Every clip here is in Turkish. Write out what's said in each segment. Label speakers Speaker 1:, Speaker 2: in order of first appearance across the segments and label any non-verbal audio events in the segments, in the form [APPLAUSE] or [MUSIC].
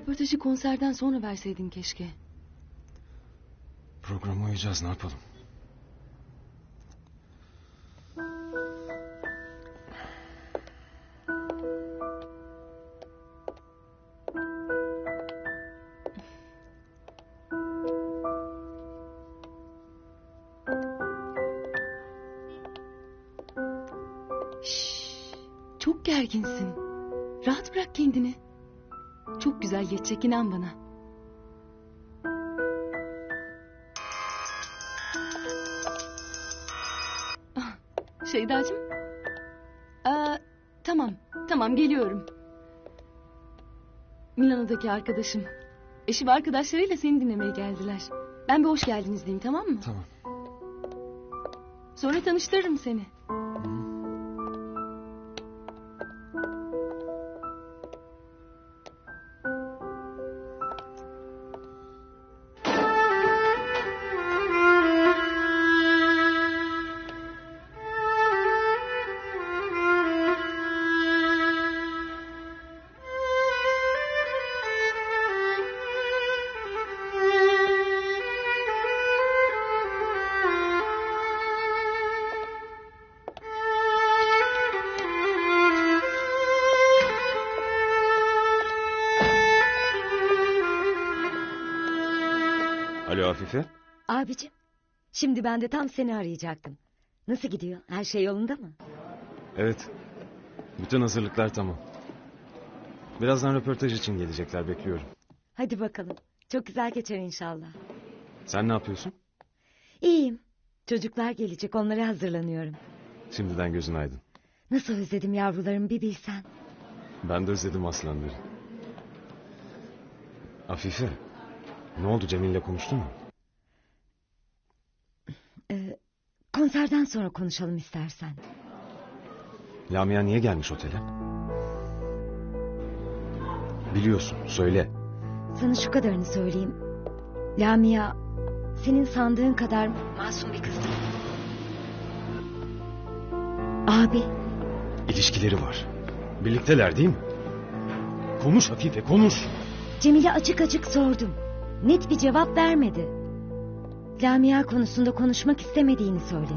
Speaker 1: Röportajı konserden sonra verseydin keşke.
Speaker 2: Programa uyacağız ne yapalım?
Speaker 1: Şşş, çok gerginsin. Rahat bırak kendini. Çok güzel geçecek inan bana. Ah, Şeydacığım. Aa, tamam, tamam geliyorum. Milano'daki arkadaşım. Eşi ve arkadaşlarıyla seni dinlemeye geldiler. Ben bir hoş geldiniz diyeyim tamam mı?
Speaker 2: Tamam.
Speaker 1: Sonra tanıştırırım seni.
Speaker 2: Alo Afife.
Speaker 3: Abicim, şimdi ben de tam seni arayacaktım. Nasıl gidiyor? Her şey yolunda mı?
Speaker 2: Evet. Bütün hazırlıklar tamam. Birazdan röportaj için gelecekler bekliyorum.
Speaker 3: Hadi bakalım. Çok güzel geçer inşallah.
Speaker 2: Sen ne yapıyorsun?
Speaker 3: İyiyim. Çocuklar gelecek, onlara hazırlanıyorum.
Speaker 2: Şimdiden gözün aydın.
Speaker 3: Nasıl özledim yavrularım bir bilsen.
Speaker 2: Ben de özledim aslanları. Afife. Ne oldu Cemil'le konuştun mu?
Speaker 3: Ee, konserden sonra konuşalım istersen.
Speaker 2: Lamia niye gelmiş otele? Biliyorsun söyle.
Speaker 3: Sana şu kadarını söyleyeyim. Lamia, senin sandığın kadar masum bir kız değil. Abi,
Speaker 2: İlişkileri var. Birlikteler değil mi? Konuş Afife konuş.
Speaker 3: Cemil'e açık açık sordum. Net bir cevap vermedi. Lamia konusunda konuşmak istemediğini söyledi.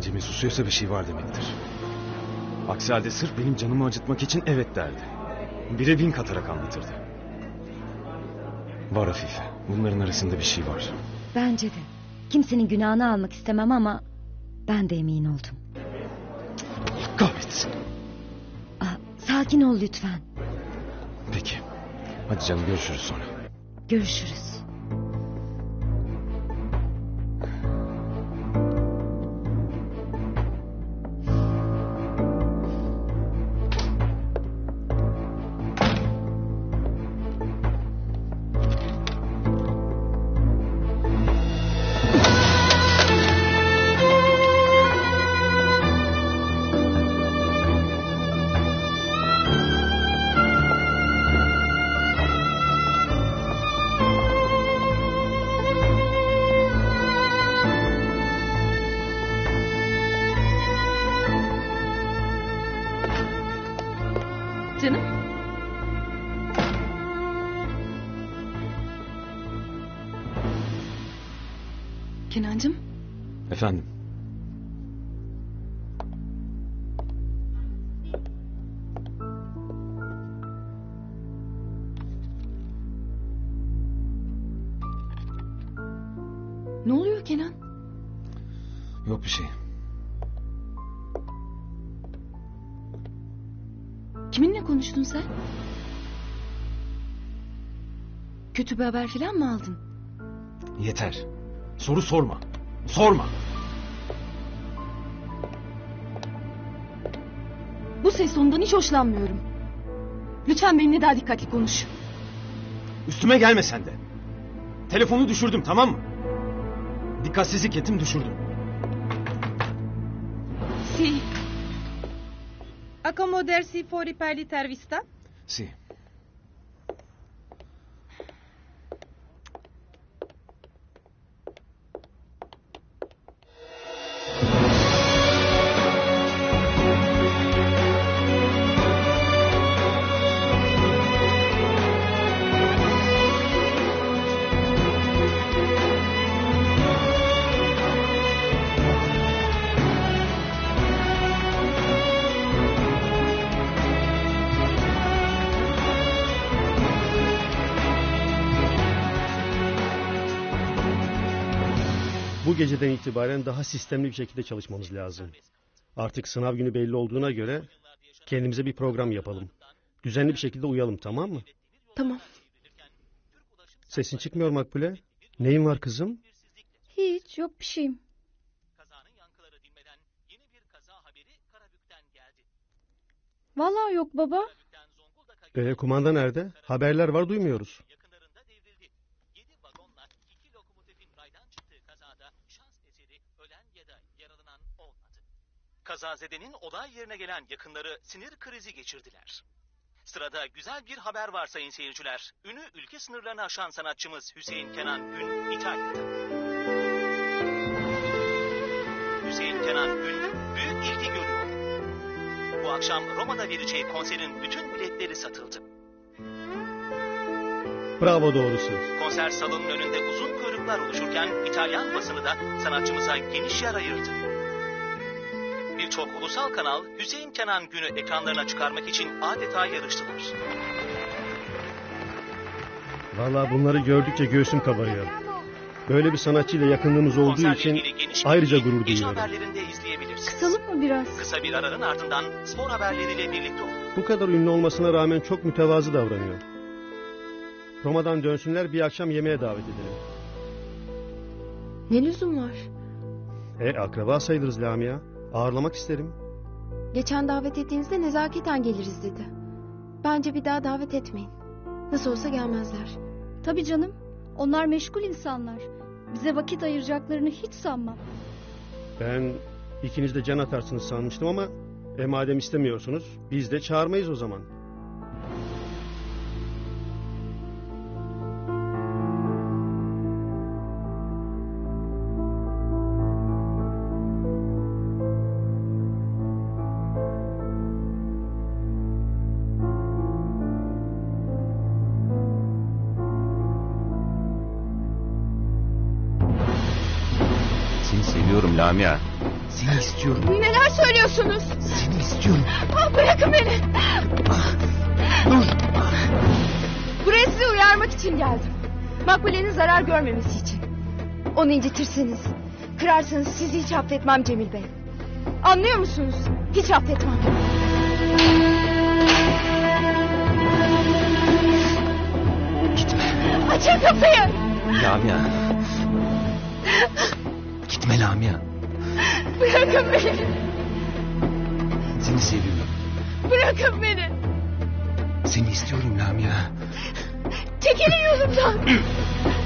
Speaker 2: Cemil susuyorsa bir şey var demektir. Aksi halde sırf benim canımı acıtmak için evet derdi. Bire bin katarak anlatırdı. Var Afife. Bunların arasında bir şey var.
Speaker 3: Bence de. Kimsenin günahını almak istemem ama ben de emin oldum.
Speaker 2: Kahretsin.
Speaker 3: Aa, sakin ol lütfen.
Speaker 2: Peki. Hadi canım görüşürüz sonra.
Speaker 3: Görüşürüz.
Speaker 1: Kenancığım.
Speaker 2: Efendim.
Speaker 1: Ne oluyor Kenan?
Speaker 2: Yok bir şey.
Speaker 1: Kiminle konuştun sen? Kötü bir haber falan mı aldın?
Speaker 2: Yeter. Soru sorma. Sorma.
Speaker 1: Bu ses tonundan hiç hoşlanmıyorum. Lütfen benimle daha dikkatli konuş.
Speaker 2: Üstüme gelme sen de. Telefonu düşürdüm tamam mı? Dikkatsizlik ettim düşürdüm.
Speaker 1: Si.
Speaker 4: Accomodarsi fuori per l'intervista?
Speaker 2: Si.
Speaker 5: Geceden itibaren daha sistemli bir şekilde çalışmamız lazım. Artık sınav günü belli olduğuna göre kendimize bir program yapalım. Düzenli bir şekilde uyalım tamam mı?
Speaker 6: Tamam.
Speaker 5: Sesin çıkmıyor Makbule. Neyin var kızım?
Speaker 6: Hiç yok bir şeyim. Vallahi yok baba.
Speaker 5: Ee, kumanda nerede? Haberler var duymuyoruz.
Speaker 7: Kazazedenin olay yerine gelen yakınları sinir krizi geçirdiler. Sırada güzel bir haber var sayın seyirciler. Ünü ülke sınırlarını aşan sanatçımız Hüseyin Kenan Gün İtalya'da. Hüseyin Kenan Gün büyük ilgi görüyor. Bu akşam Roma'da vereceği konserin bütün biletleri satıldı.
Speaker 5: Bravo doğrusu.
Speaker 7: Konser salonunun önünde uzun kuyruklar oluşurken İtalyan basını da sanatçımıza geniş yer ayırdı. Birçok ulusal kanal Hüseyin Kenan günü ekranlarına çıkarmak için adeta yarıştılar.
Speaker 5: Vallahi bunları gördükçe göğsüm kabarıyor. Böyle bir sanatçıyla yakınlığımız olduğu
Speaker 7: Konserle
Speaker 5: için
Speaker 7: ilgili geniş
Speaker 5: ayrıca
Speaker 7: bilgiyi
Speaker 5: gurur
Speaker 7: Gece
Speaker 5: duyuyorum.
Speaker 7: haberlerinde izleyebilirsiniz.
Speaker 6: Kısalım mı biraz?
Speaker 7: Kısa bir aranın ardından spor haberleriyle birlikte olun.
Speaker 5: Bu kadar ünlü olmasına rağmen çok mütevazı davranıyor. Roma'dan dönsünler bir akşam yemeğe davet edelim.
Speaker 6: Ne lüzum var?
Speaker 5: E akraba sayılırız Lamia. Ağırlamak isterim.
Speaker 6: Geçen davet ettiğinizde nezaketen geliriz dedi. Bence bir daha davet etmeyin. Nasıl olsa gelmezler.
Speaker 8: Tabii canım. Onlar meşgul insanlar. Bize vakit ayıracaklarını hiç sanmam.
Speaker 5: Ben ikiniz de can atarsınız sanmıştım ama e madem istemiyorsunuz biz de çağırmayız o zaman.
Speaker 9: Lamia. Seni istiyorum.
Speaker 6: Neler söylüyorsunuz?
Speaker 9: Seni istiyorum.
Speaker 6: Ah, bırakın beni.
Speaker 9: Dur.
Speaker 6: Buraya sizi uyarmak için geldim. Makbule'nin zarar görmemesi için. Onu incitirseniz, kırarsanız sizi hiç affetmem Cemil Bey. Anlıyor musunuz? Hiç affetmem.
Speaker 9: Gitme.
Speaker 6: Açın kapıyı.
Speaker 9: Lamia. Lamia.
Speaker 6: Bırakın beni.
Speaker 9: Seni seviyorum.
Speaker 6: Bırakın beni.
Speaker 9: Seni istiyorum Lamia.
Speaker 6: Çekilin yolumdan. [CLEARS THROAT]